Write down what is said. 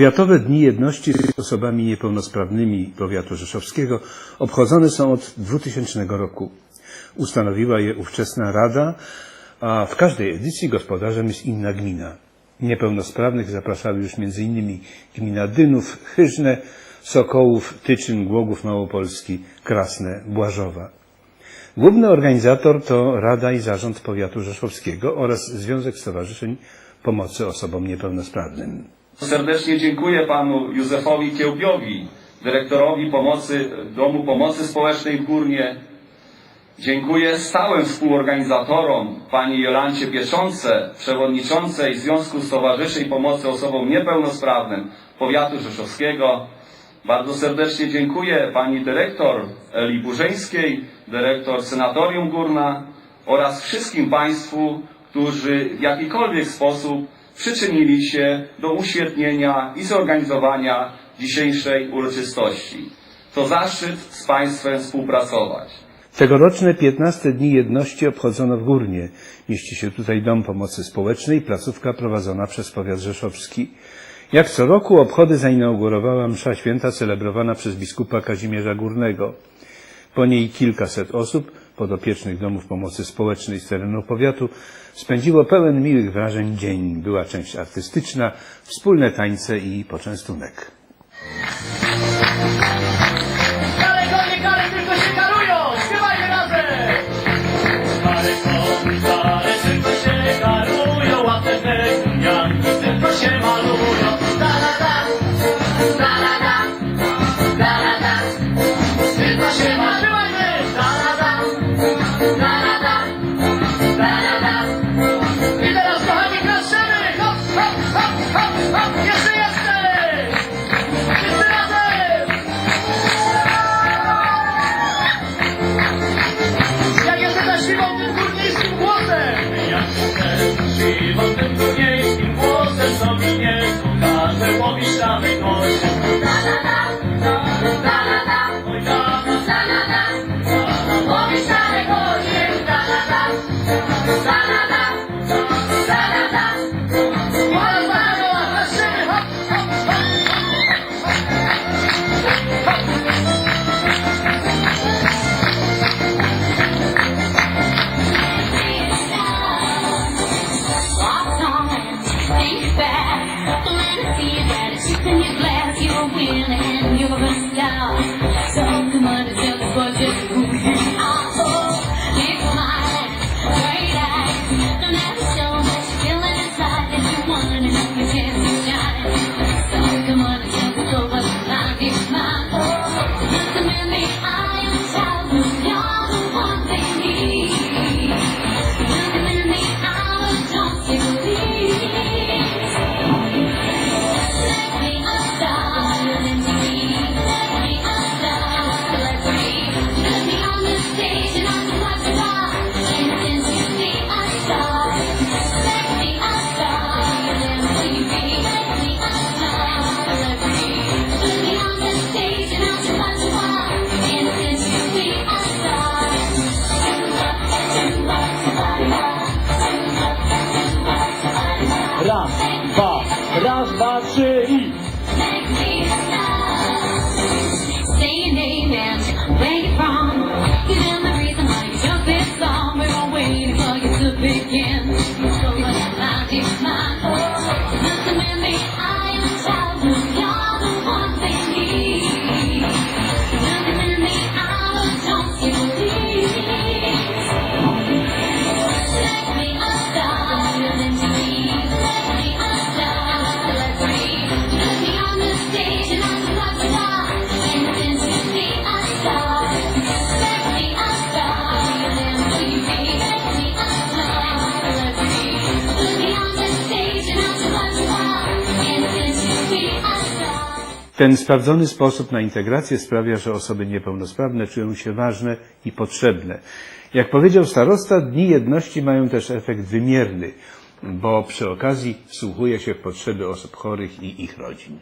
Powiatowe Dni Jedności z osobami niepełnosprawnymi powiatu rzeszowskiego obchodzone są od 2000 roku. Ustanowiła je ówczesna Rada, a w każdej edycji gospodarzem jest inna gmina. Niepełnosprawnych zapraszały już m.in. gmina Dynów, Chyżne, Sokołów, Tyczyn, Głogów Małopolski, Krasne, Błażowa. Główny organizator to Rada i Zarząd Powiatu Rzeszowskiego oraz Związek Stowarzyszeń Pomocy Osobom Niepełnosprawnym. Serdecznie dziękuję panu Józefowi Kiełbiowi, dyrektorowi pomocy, Domu Pomocy Społecznej w Górnie. Dziękuję stałym współorganizatorom, pani Jolancie Pieczące, przewodniczącej Związku Stowarzyszeń Pomocy Osobom Niepełnosprawnym Powiatu Rzeszowskiego. Bardzo serdecznie dziękuję pani dyrektor Eli Burzeńskiej, dyrektor Senatorium Górna oraz wszystkim państwu, którzy w jakikolwiek sposób przyczynili się do uświetnienia i zorganizowania dzisiejszej uroczystości. To zaszczyt z Państwem współpracować. Tegoroczne 15 Dni Jedności obchodzono w Górnie. Mieści się tutaj Dom Pomocy Społecznej, placówka prowadzona przez powiat rzeszowski. Jak co roku obchody zainaugurowała msza święta celebrowana przez biskupa Kazimierza Górnego. Po niej kilkaset osób, podopiecznych domów pomocy społecznej z terenu powiatu, spędziło pełen miłych wrażeń dzień. Była część artystyczna, wspólne tańce i poczęstunek. Dwa, raz, dwa, trzy i... Ten sprawdzony sposób na integrację sprawia, że osoby niepełnosprawne czują się ważne i potrzebne. Jak powiedział starosta, Dni Jedności mają też efekt wymierny, bo przy okazji wsłuchuje się w potrzeby osób chorych i ich rodzin.